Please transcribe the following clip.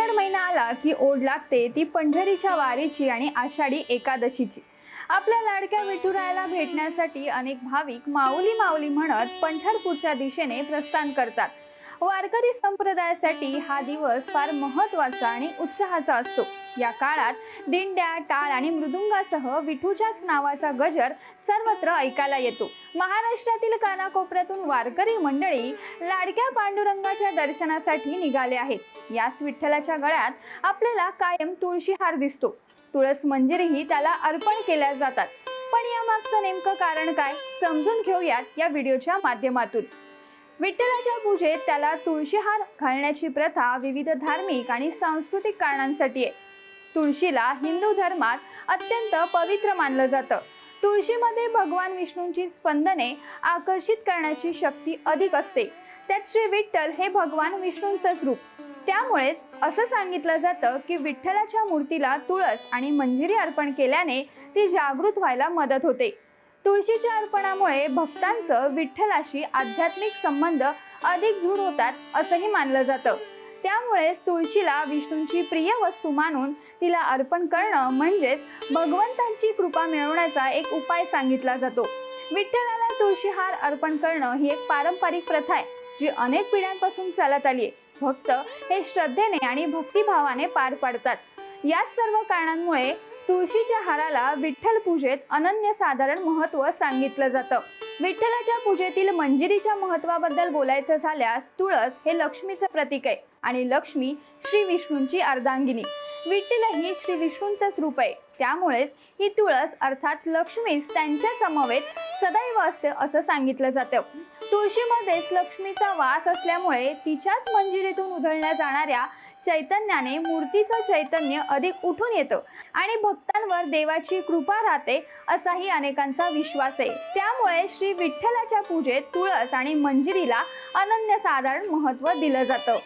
महिना आला की ओढ लागते ती पंढरीच्या वारीची आणि आषाढी एकादशीची. आपल्या लाडक्या विठुरायाला भेटण्यासाठी अनेक भाविक माऊली माऊली म्हणत पंढरपूरच्या दिशेने प्रस्थान करतात. वारकरी संप्रदायासाठी हा दिवस फार महत्त्वाचा आणि उत्साहाचा असतो. या काळात दिंड्या टाळ आणि मृदुंगासह विठूच्याच नावाचा गजर सर्वत्र ऐकायला येतो. महाराष्ट्रातील कानाकोपऱ्यातून वारकरी मंडळी लाडक्या पांडुरंगाच्या दर्शनासाठी निघाले आहेत. याच विठ्ठलाच्या गळ्यात आपल्याला कायम तुळशीहार दिसतो. तुळस मंजिरीही त्याला अर्पण केल्या जातात. पण यामागचं नेमकं कारण काय? समजून घेऊयात या व्हिडिओच्या माध्यमातून. विठ्ठलाच्या पूजेत त्याला तुळशीहार घालण्याची प्रथा विविध धार्मिक आणि सांस्कृतिक कारणांसाठी आहे. तुळशीला हिंदू धर्मात अत्यंत पवित्र मानलं जातं. तुळशीमध्ये भगवान विष्णूंची स्पंदने आकर्षित करण्याची शक्ती अधिक असते. त्यात श्री विठ्ठल हे भगवान विष्णूंचंच रूप. त्यामुळेच असं सांगितलं जातं की विठ्ठलाच्या मूर्तीला तुळस आणि मंजिरी अर्पण केल्याने ती जागृत व्हायला मदत होते. तुळशीच्या अर्पणामुळे भक्तांचं विठ्ठलाशी आध्यात्मिक संबंध अधिक दृढ होतात असंही मानलं जातं. त्यामुळेच तुळशीला विष्णूंची प्रिय वस्तू मानून तिला अर्पण करणं म्हणजेच भगवंतांची कृपा मिळवण्याचा एक उपाय सांगितला जातो. विठ्ठलाला तुळशीहार अर्पण करणं ही एक पारंपरिक प्रथा आहे जी अनेक पिढ्यांपासून चालत आली आहे भक्त हे श्रद्धेने आणि भक्तिभावाने पार पाडतात. याच सर्व कारणांमुळे तुळशीच्या हाराला विठ्ठल पूजेत अनन्यसाधारण महत्त्व सांगितलं जातं. विठ्ठलाच्या पूजेतील मंजिरीच्या महत्वाबद्दल बोलायचं झाल्यास तुळस हे लक्ष्मीचं प्रतीक आहे आणि लक्ष्मी श्री विष्णूंची अर्धांगिनी. विठ्ठल ही श्री विष्णूंचंच रूप आहे. त्यामुळेच ही तुळस अर्थात लक्ष्मीच त्यांच्या समवेत सदैव असते असं सांगितलं जातं. तुळशीमध्येच लक्ष्मीचा वास असल्यामुळे तिच्याच मंजिरीतून उधळल्या जाणाऱ्या चैतन्याने मूर्तीचं चैतन्य अधिक उठून येतं आणि भक्तांवर देवाची कृपा राहते असाही अनेकांचा विश्वास आहे. त्यामुळे श्री विठ्ठलाच्या पूजेत तुळस आणि मंजिरीला अनन्यसाधारण महत्त्व दिलं जातं.